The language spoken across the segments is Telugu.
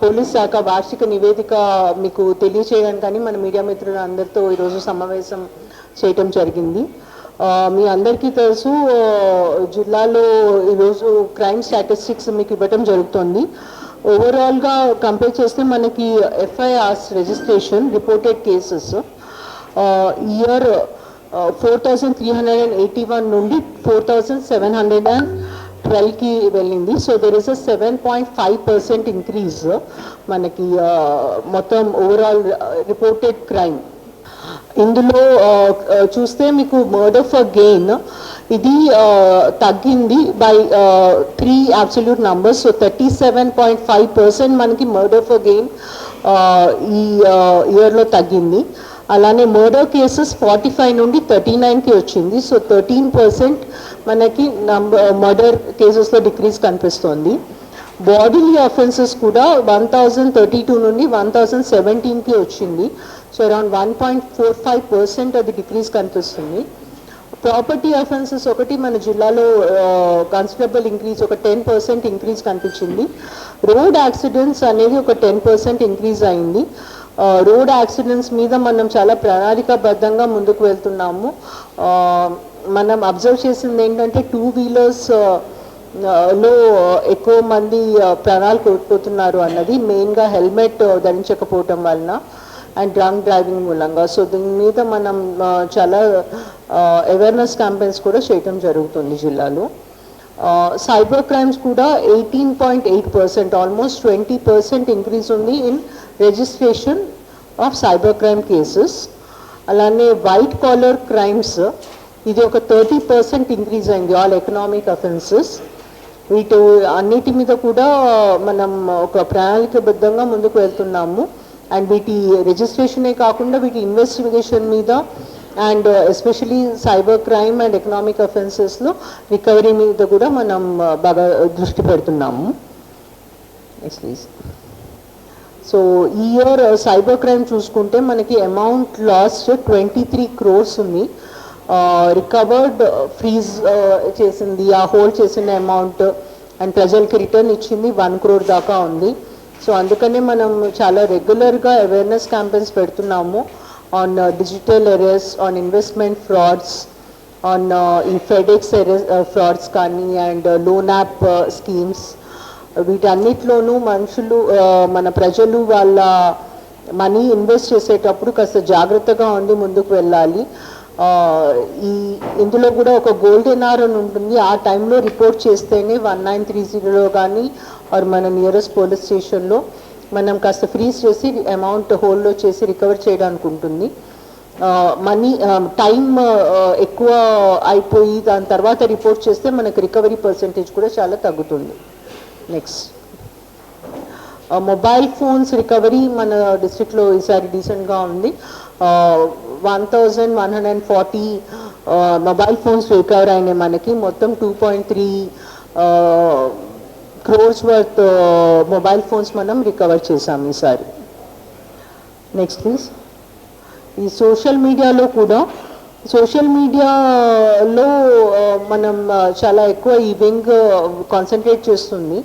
పోలీస్ శాఖ వార్షిక నివేదిక మీకు తెలియచేయడానికని మన మీడియా మిత్రులు అందరితో ఈరోజు సమావేశం చేయటం జరిగింది. మీ అందరికీ తెలుసు జిల్లాలో ఈరోజు క్రైమ్ స్టాటిస్టిక్స్ మీకు ఇవ్వటం జరుగుతుంది. ఓవరాల్గా కంపేర్ చేస్తే మనకి FIRs registration reported cases year four thousand three hundred and eighty one నుండి four thousand seven hundred and ట్వెల్వ్కి వెళ్ళింది. So there is a seven point five percent increase మనకి మొత్తం ఓవరాల్ రిపోర్టెడ్ క్రైమ్ ఇందులో చూస్తే మీకు మర్డర్ ఫర్ గెయిన్ ఇది తగ్గింది by three absolute numbers so thirty seven point five percent మనకి మర్డర్ ఫర్ గెయిన్ ఈ ఇయర్లో తగ్గింది. అలానే మర్డర్ కేసెస్ ఫార్టీ ఫైవ్ నుండి థర్టీ నైన్కి వచ్చింది. సో థర్టీన్ పర్సెంట్ మనకి నంబర్ మర్డర్ కేసెస్లో డిక్రీజ్ కనిపిస్తోంది. బాడీలీ అఫెన్సెస్ కూడా వన్ థౌజండ్ థర్టీ టూ నుండి వన్ థౌజండ్ సెవెంటీన్కి వచ్చింది. So around one point four five percent అది డిక్రీజ్ కనిపిస్తుంది. ప్రాపర్టీ అఫెన్సెస్ ఒకటి మన జిల్లాలో uh, కన్సిడరబుల్ ఇంక్రీజ్ ఒక టెన్ పర్సెంట్ ఇంక్రీజ్ కనిపించింది. రోడ్ యాక్సిడెంట్స్ అనేది ఒక టెన్ పర్సెంట్ ఇంక్రీజ్ అయింది. Uh, రోడ్ యాక్సిడెంట్స్ మీద మనం చాలా ప్రణాళికాబద్ధంగా ముందుకు వెళ్తున్నాము. Uh, మనం అబ్జర్వ్ చేసింది ఏంటంటే టూ వీలర్స్ uh, uh, లో ఎక్కువ మంది uh, ప్రాణాలు కోల్పోతున్నారు అన్నది మెయిన్గా హెల్మెట్ ధరించకపోవటం వలన అండ్ డ్రంక్ డ్రైవింగ్ మూలంగా. సో దీని మీద మనం చాలా అవేర్నెస్ క్యాంపెయిన్స్ కూడా చేయటం జరుగుతుంది జిల్లాలో. సైబర్ క్రైమ్స్ కూడా eighteen point eight percent almost twenty percent increase ఉంది in registration of cyber crime cases అలానే వైట్ కాలర్ క్రైమ్స్ ఇది ఒక థర్టీ పర్సెంట్ ఇంక్రీజ్ అయింది. ఆల్ ఎకనామిక్ అఫెన్సెస్ వీటి అన్నిటి మీద కూడా మనం ఒక ప్రణాళికబద్ధంగా ముందుకు వెళ్తున్నాము. అండ్ వీటి రిజిస్ట్రేషనే కాకుండా వీటి ఇన్వెస్టిగేషన్ మీద and especially cyber crime and economic అఫెన్సెస్లో recovery మీద కూడా మనం uh, బాగా దృష్టి పెడుతున్నాము. ప్లీజ్ సో ఈ ఇయర్ సైబర్ క్రైమ్ చూసుకుంటే మనకి amount lost twenty three crores ఉంది. రికవర్డ్ ఫీజ్ చేసింది ఆ హోల్డ్ చేసిన అమౌంట్ అండ్ ప్రజలకి రిటర్న్ ఇచ్చింది వన్ క్రోర్ దాకా ఉంది. సో అందుకనే మనం చాలా రెగ్యులర్గా అవేర్నెస్ క్యాంపెయిన్స్ పెడుతున్నాము on digital arrest on investment frauds on ఈ ఫెడెక్స్ ఫ్రాడ్స్ కానీ అండ్ లోన్ యాప్ స్కీమ్స్ వీటన్నిటిలోనూ మనుషులు మన ప్రజలు వాళ్ళ మనీ ఇన్వెస్ట్ చేసేటప్పుడు కాస్త జాగ్రత్తగా ఉండి ముందుకు వెళ్ళాలి. ఈ ఇందులో కూడా ఒక గోల్డెన్ అవర్ అని ఉంటుంది. ఆ టైంలో రిపోర్ట్ చేస్తేనే వన్ నైన్ త్రీ జీరోలో కానీ ఆర్ మన నియరెస్ట్ పోలీస్ స్టేషన్లో మనం కాస్త ఫ్రీజ్ చేసి అమౌంట్ హోల్డ్లో చేసి రికవర్ చేయడానికి ఉంటుంది. మనీ టైం ఎక్కువ అయిపోయి దాని తర్వాత రిపోర్ట్ చేస్తే మనకు రికవరీ పర్సంటేజ్ కూడా చాలా తగ్గుతుంది. నెక్స్ట్ మొబైల్ ఫోన్స్ రికవరీ మన డిస్ట్రిక్ట్లో ఈసారి డీసెంట్గా ఉంది. One thousand one hundred and forty mobile phones recover అయినాయి మనకి. మొత్తం two point three crores worth mobile phones మనం రికవర్ చేసాం ఈసారి. నెక్స్ట్ ప్లీజ్ ఈ సోషల్ మీడియాలో కూడా సోషల్ మీడియాలో మనం చాలా ఎక్కువ ఈ వింగ్ కాన్సన్ట్రేట్ చేస్తుంది.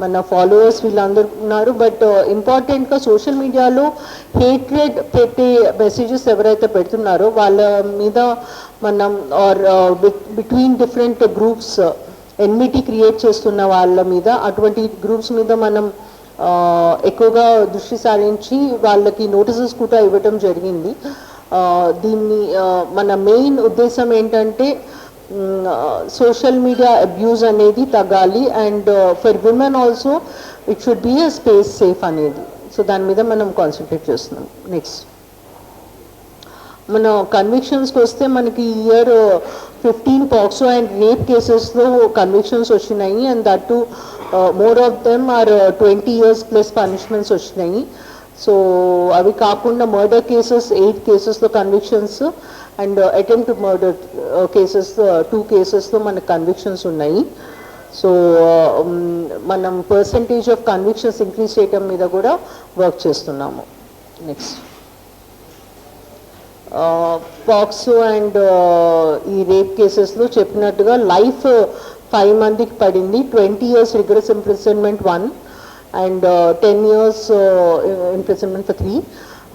మన ఫాలోవర్స్ వీళ్ళందరూ ఉన్నారు. బట్ ఇంపార్టెంట్గా సోషల్ మీడియాలో హేట్రెడ్ పెట్టే మెసేజెస్ ఎవరైతే పెడుతున్నారో వాళ్ళ మీద మనం or between different groups enmity create చేస్తున్న వాళ్ళ మీద అటువంటి గ్రూప్స్ మీద మనం uh, ఎక్కువగా దృష్టి సారించి వాళ్ళకి నోటీసెస్ కూడా ఇవ్వటం జరిగింది. Uh, దీన్ని uh, మన మెయిన్ ఉద్దేశం ఏంటంటే సోషల్ మీడియా అబ్యూజ్ అనేది తగ్గాలి and for women also it should be a space safe అనేది. సో దాని మీద మనం కాన్సన్ట్రేట్ చేస్తున్నాం. నెక్స్ట్ మన కన్విక్షన్స్కి వస్తే మనకి year fifteen POCSO and rape కేసెస్లో కన్విక్షన్స్ వచ్చినాయి and that to more of them are twenty years plus punishments వచ్చినాయి. సో అవి కాకుండా మర్డర్ కేసెస్ ఎయిట్ కేసెస్లో convictions and attempt murder cases two కేసెస్లో మనకు కన్విక్షన్స్ ఉన్నాయి. సో మనం పర్సంటేజ్ ఆఫ్ కన్విక్షన్స్ ఇంక్రీజ్ చేయటం మీద కూడా వర్క్ చేస్తున్నాము. నెక్స్ట్ పాక్సో అండ్ ఈ రేప్ కేసెస్లో చెప్పినట్టుగా లైఫ్ ఫైవ్ మందికి పడింది. Twenty years rigorous imprisonment one and ten years imprisonment for three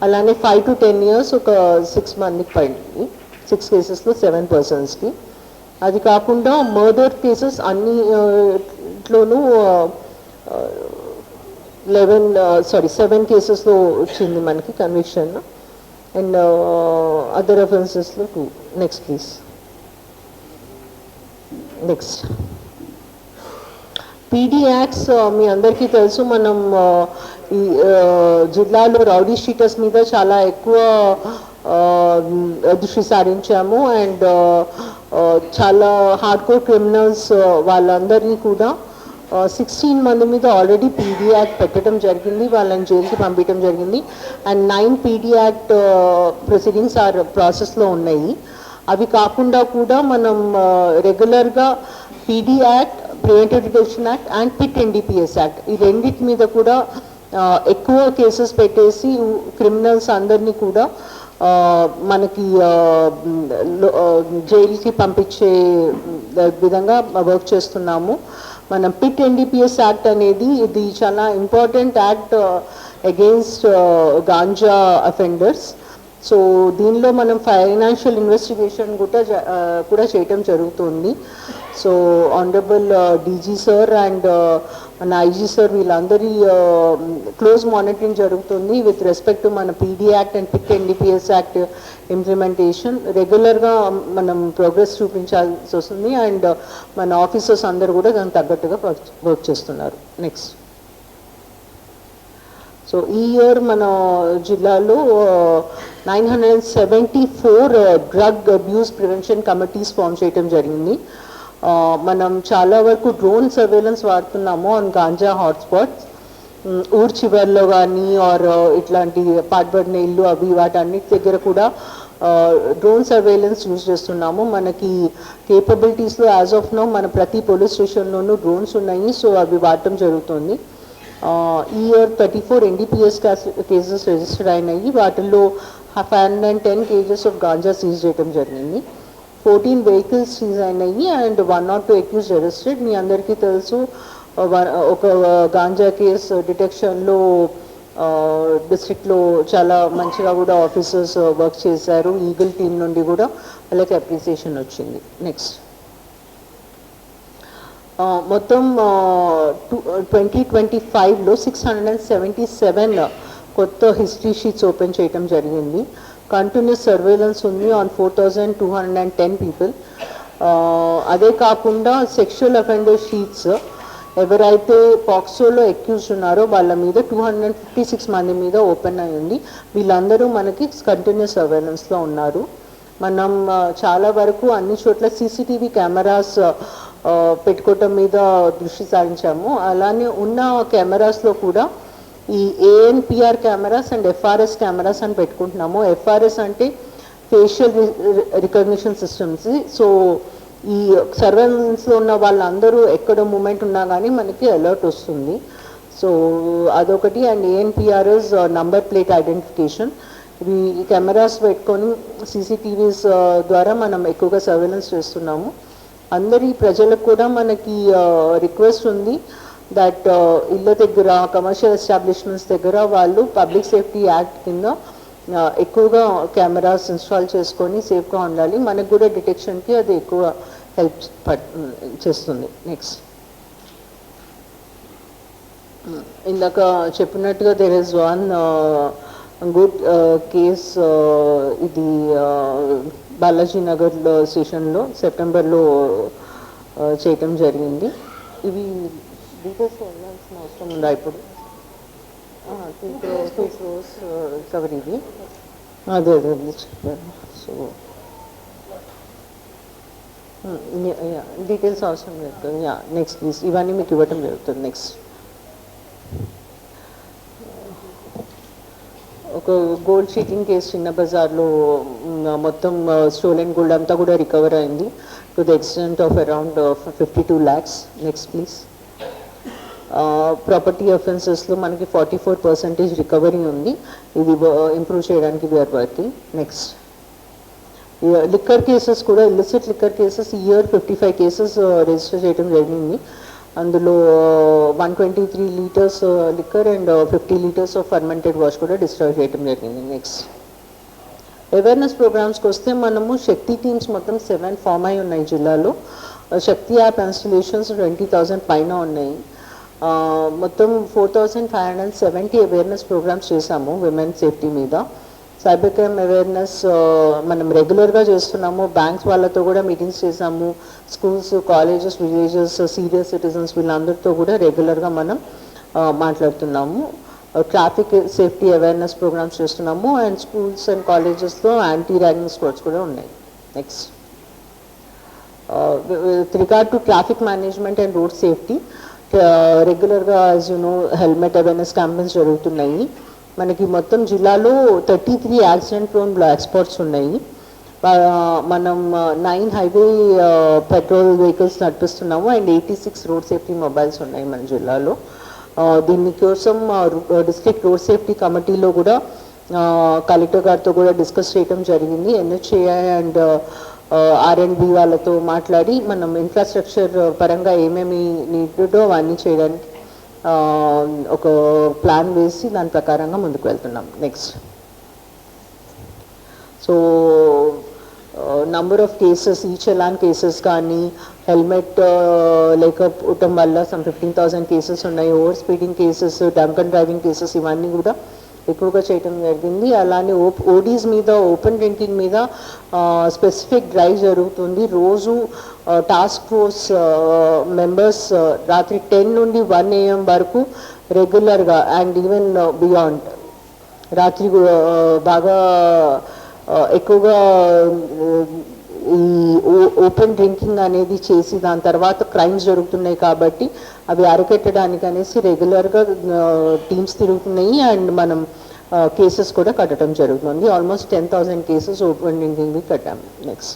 అలానే ఫైవ్ టు టెన్ ఇయర్స్ ఒక సిక్స్ మందికి పడింది. సిక్స్ కేసెస్లో సెవెన్ పర్సన్స్కి అది కాకుండా మర్డర్ కేసెస్ అన్ని ఇట్లోనూ లెవెన్ సారీ సెవెన్ కేసెస్లో వచ్చింది మనకి conviction and other అఫెన్సెస్లో two next please next PD acts మీ అందరికీ తెలుసు మనం ఈ జిల్లాలో రౌడీ షీటర్స్ మీద చాలా ఎక్కువ దృష్టి సారించాము. అండ్ చాలా హార్డ్ కోర్ క్రిమినల్స్ వాళ్ళందరినీ కూడా సిక్స్టీన్ మంది మీద ఆల్రెడీ పీడీ యాక్ట్ పెట్టడం జరిగింది. వాళ్ళని జైలుకి పంపించడం జరిగింది. And nine PD act proceedings or ప్రాసెస్లో ఉన్నాయి. అవి కాకుండా కూడా మనం రెగ్యులర్గా PD act preventive detection act and PIT NDPS act ఈ రెండింటి మీద కూడా ఎక్కువ కేసెస్ పెట్టేసి క్రిమినల్స్ అందరినీ కూడా మనకి జైలుకి పంపించే విధంగా వర్క్ చేస్తున్నాము. మనం పిట్ ఎన్డీపీఎస్ యాక్ట్ అనేది ఇది చాలా important act against ganja offenders so దీనిలో మనం ఫైనాన్షియల్ ఇన్వెస్టిగేషన్ కూడా కూడా చేయటం జరుగుతుంది. So honourable DG sir and మన ఐజీ సార్ వీళ్ళందరి క్లోజ్ మానిటరింగ్ జరుగుతుంది విత్ రెస్పెక్ట్ టు మన PD act and PIT NDPS act implementation. రెగ్యులర్గా మనం ప్రోగ్రెస్ చూపించాల్సి వస్తుంది అండ్ మన ఆఫీసర్స్ అందరూ కూడా దానికి తగ్గట్టుగా వర్క్ చేస్తున్నారు. నెక్స్ట్. సో ఈ ఇయర్ మన జిల్లాలో nine hundred and seventy four drug abuse prevention committees form చేయడం జరిగింది. మనం చాలా వరకు డ్రోన్ సర్వేలెన్స్ వాడుతున్నాము ఆన్ గాంజా హాట్స్పాట్స్ ఊర్ చివర్లో కానీ ఆర్ ఇట్లాంటి పాట్బడిన ఇల్లు అవి వాటన్నిటి దగ్గర కూడా డ్రోన్ సర్వేలెన్స్ యూజ్ చేస్తున్నాము. మనకి కేపబిలిటీస్లో యాజ్ ఆఫ్ నో మన ప్రతి పోలీస్ స్టేషన్లోనూ డ్రోన్స్ ఉన్నాయి సో అవి వాడటం జరుగుతుంది. ఈ year thirty four NDPS cases register అయినాయి. వాటిల్లో five hundred and ten kgs of ganja seize చేయడం జరిగింది. ఫోర్టీన్ వెహికల్స్ సీజ్ అయినాయి and one nought two accused arrested మీ అందరికీ తెలుసు ఒక గాంజా కేసు డిటెక్షన్లో డిస్ట్రిక్ట్లో చాలా మంచిగా కూడా ఆఫీసర్స్ వర్క్ చేశారు. ఈగల్ టీం నుండి కూడా వాళ్ళకి అప్రిసియేషన్ వచ్చింది. నెక్స్ట్ మొత్తం మొత్తం ట్వంటీ ట్వంటీ ఫైవ్లో six hundred and seventy seven కొత్త హిస్టరీ షీట్స్ ఓపెన్ చేయటం జరిగింది. కంటిన్యూస్ సర్వేలెన్స్ ఉంది on four thousand two hundred and ten people అదే కాకుండా సెక్షువల్ అఫెండర్ షీట్స్ ఎవరైతే పాక్సోలో ఎక్యూజ్ ఉన్నారో వాళ్ళ మీద టూ హండ్రెడ్ ఫిఫ్టీ సిక్స్ మంది మీద ఓపెన్ అయ్యింది వీళ్ళందరూ మనకి కంటిన్యూస్ సర్వేలెన్స్లో ఉన్నారు. మనం uh, చాలా వరకు అన్ని చోట్ల సీసీటీవీ కెమెరాస్ uh, పెట్టుకోవటం మీద దృష్టి సారించాము. అలానే ఉన్న కెమెరాస్లో కూడా ఈ ANPR cameras and FRS cameras అని పెట్టుకుంటున్నాము ఎఫ్ఆర్ఎస్ అంటే ఫేషియల్ రికగ్నిషన్ సిస్టమ్స్ సో ఈ సర్వెలెన్స్లో ఉన్న వాళ్ళందరూ ఎక్కడ మూమెంట్ ఉన్నా కానీ మనకి అలర్ట్ వస్తుంది. సో అదొకటి and ANPRS number plate identification ఇవి కెమెరాస్ పెట్టుకొని సీసీటీవీస్ uh, ద్వారా మనం ఎక్కువగా సర్వేలెన్స్ చేస్తున్నాము. అందరి ప్రజలకు కూడా మనకి uh, రిక్వెస్ట్ ఉంది. దట్ uh, ఇళ్ళ దగ్గర కమర్షియల్ ఎస్టాబ్లిష్మెంట్స్ దగ్గర వాళ్ళు పబ్లిక్ సేఫ్టీ యాక్ట్ కింద uh, ఎక్కువగా కెమెరాస్ ఇన్స్టాల్ చేసుకొని సేఫ్గా ఉండాలి. మనకు కూడా డిటెక్షన్కి అది ఎక్కువ హెల్ప్ చేస్తుంది. నెక్స్ట్ ఇందాక చెప్పినట్టుగా there is one good case ఇది బాలాజీ నగర్లో స్టేషన్లో సెప్టెంబర్లో చేయటం జరిగింది. ఇవి డీటెయిల్స్ వెళ్ళాల్సిన అవసరం ఉందా ఇప్పుడు? టూ అదే అదే చెప్పారు సో డీటెయిల్స్ అవసరం లేదు యా నెక్స్ట్ ప్లీజ్ ఇవన్నీ మీకు ఇవ్వటం జరుగుతుంది. నెక్స్ట్ ఒక గోల్డ్ చీటింగ్ కేసు చిన్న బజార్లో మొత్తం స్టోలెన్ గోల్డ్ అంతా కూడా రికవర్ అయింది. To the extent of around fifty two lakhs next please property అఫెన్సెస్లో మనకి ఫార్టీ ఫోర్ పర్సెంటేజ్ రికవరీ ఉంది. ఇది ఇంప్రూవ్ చేయడానికి we are working next liquor cases కూడా illicit liquor cases year fifty five cases register చేయడం జరిగింది. అందులో one twenty three litres liquor and fifty litres of fermented wash కూడా డిస్ట్రాయ్ చేయడం జరిగింది. నెక్స్ట్ అవేర్నెస్ ప్రోగ్రామ్స్కి వస్తే మనము శక్తి టీమ్స్ మొత్తం సెవెన్ ఫామ్ అయి ఉన్నాయి జిల్లాలో. Shakti app installations twenty thousand పైన ఉన్నాయి. మొత్తం four thousand five hundred seventy awareness programmes చేశాము విమెన్ సేఫ్టీ మీద. సైబర్ క్రైమ్ అవేర్నెస్ మనం రెగ్యులర్గా చేస్తున్నాము. బ్యాంక్స్ వాళ్ళతో కూడా మీటింగ్స్ చేసాము schools colleges villages senior citizens వీళ్ళందరితో కూడా రెగ్యులర్గా మనం మాట్లాడుతున్నాము. ట్రాఫిక్ సేఫ్టీ అవేర్నెస్ ప్రోగ్రామ్స్ చేస్తున్నాము. అండ్ స్కూల్స్ అండ్ కాలేజెస్లో యాంటీ ర్యాగింగ్ స్క్వాడ్స్ కూడా ఉన్నాయి. Next. With regard to traffic management and road safety. రెగ్యులర్గా as no helmet awareness campaigns జరుగుతున్నాయి. మనకి మొత్తం జిల్లాలో thirty three accident prone black spots ఉన్నాయి మనం nine highway patrol vehicles నడిపిస్తున్నాము. And eighty six road safety mobiles ఉన్నాయి మన జిల్లాలో. దీనికోసం డిస్ట్రిక్ట్ రోడ్ సేఫ్టీ కమిటీలో కూడా కలెక్టర్ గారితో కూడా డిస్కస్ చేయడం జరిగింది. NHAI and R and B వాళ్ళతో మాట్లాడి మనం ఇన్ఫ్రాస్ట్రక్చర్ పరంగా ఏమేమి నీడో అవన్నీ చేయడానికి ఒక ప్లాన్ వేసి దాని ప్రకారంగా ముందుకు వెళ్తున్నాం. Next so number of cases e challan cases కానీ హెల్మెట్ లేకపోవటం వల్ల సమ్ ఫిఫ్టీన్ థౌసండ్ కేసెస్ ఉన్నాయి over speeding cases drunken driving cases ఇవన్నీ కూడా ఎక్కువగా చేయటం జరిగింది. అలానే ఓ ఓడీస్ మీద ఓపెన్ డ్రింకింగ్ మీద స్పెసిఫిక్ డ్రైవ్ జరుగుతుంది. రోజు టాస్క్ ఫోర్స్ మెంబర్స్ రాత్రి టెన్ నుండి వన్ ఏఎం వరకు రెగ్యులర్గా అండ్ ఈవెన్ బియాండ్. రాత్రి బాగా ఎక్కువగా ఓపెన్ డ్రింకింగ్ అనేది చేసి దాని తర్వాత క్రైమ్స్ జరుగుతున్నాయి కాబట్టి అవి అరికట్టడానికి అనేసి రెగ్యులర్గా టీమ్స్ తిరుగుతున్నాయి అండ్ మనం కేసెస్ కూడా కట్టడం జరుగుతుంది. Almost ten thousand cases open drinking కట్టాము నెక్స్ట్